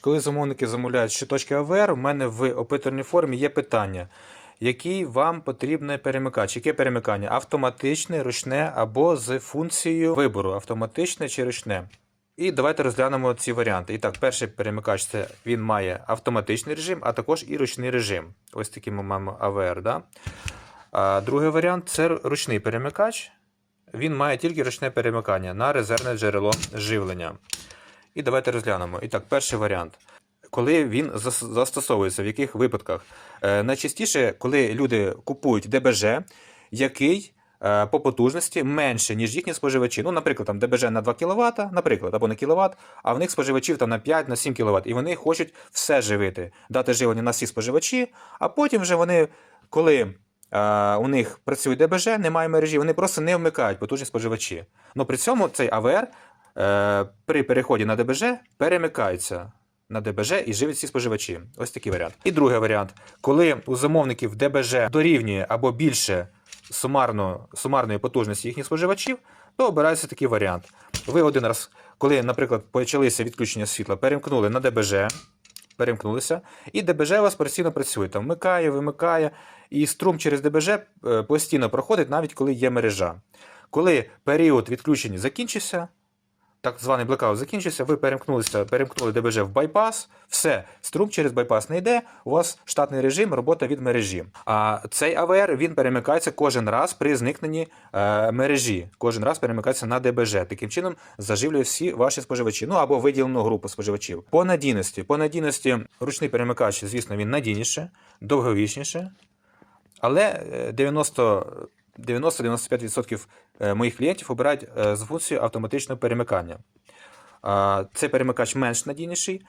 коли замовники замовляють щиточки АВР, у мене в опитувальній формі є питання. Який вам потрібний перемикач? Яке перемикання? Автоматичне, ручне або з функцією вибору автоматичне чи ручне. І давайте розглянемо ці варіанти. І так, перший перемикач це він має автоматичний режим, а також і ручний режим. Ось такий ми маємо АВР. Да? А другий варіант це ручний перемикач. Він має тільки ручне перемикання на резервне джерело живлення. І давайте розглянемо. І так, перший варіант. Коли він застосовується, в яких випадках? Е, найчастіше, коли люди купують ДБЖ, який е, по потужності менше, ніж їхні споживачі. Ну, наприклад, там ДБЖ на 2 кВт, наприклад, або на кВт, а в них споживачів там на 5 на 7 кВт. І вони хочуть все живити, дати живлення на всі споживачі, а потім вже вони, коли е, у них працює ДБЖ, немає мережі, вони просто не вмикають потужні споживачі. Ну при цьому цей АВР при переході на ДБЖ перемикається на ДБЖ і живить всі споживачі. Ось такий варіант. І другий варіант, коли у замовників ДБЖ дорівнює або більше сумарно, сумарної потужності їхніх споживачів, то обирається такий варіант. Ви один раз, коли, наприклад, почалися відключення світла, перемкнули на ДБЖ, перемкнулися, і ДБЖ у вас постійно працює. Там вмикає, вимикає, і струм через ДБЖ е, постійно проходить, навіть коли є мережа. Коли період відключення закінчився, так званий блекаут закінчився, ви перемкнулися, перемкнули ДБЖ в байпас, все, струм через байпас не йде, у вас штатний режим, робота від мережі. А цей АВР він перемикається кожен раз при зникненні е, мережі. Кожен раз перемикається на ДБЖ. Таким чином заживлює всі ваші споживачі, ну або виділену групу споживачів. По надійності, по надійності ручний перемикач, звісно, він надійніше, довговічніше, але е, 90 90-95% е, моїх клієнтів обирають е, з функцією автоматичного перемикання. Цей перемикач менш надійніший,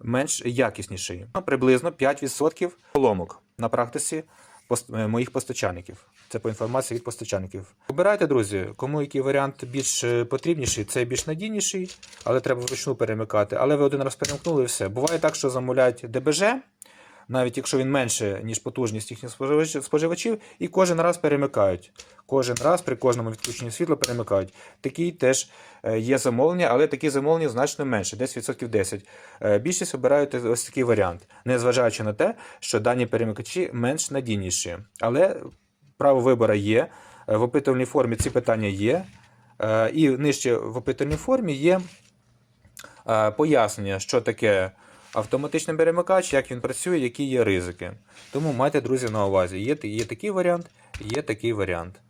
менш якісніший. Ну, Приблизно 5% поломок на практиці е, моїх постачальників. Це по інформації від постачальників. Обирайте, друзі, кому який варіант більш потрібніший, цей більш надійніший, але треба вручну перемикати. Але ви один раз перемкнули і все. Буває так, що замовляють ДБЖ, навіть якщо він менше, ніж потужність їхніх споживачів, і кожен раз перемикають. Кожен раз при кожному відключенні світла перемикають. Такі теж е, є замовлення, але такі замовлення значно менше, десь відсотків 10. Е, Більшість обирають ось такий варіант, незважаючи на те, що дані перемикачі менш надійніші. Але право вибору є. Е, В опитувальній формі ці питання є. І нижче в опитувальній формі є пояснення, що таке автоматичний перемикач, як він працює, які є ризики. Тому майте, друзі, на увазі. Є, є такий варіант, є такий варіант.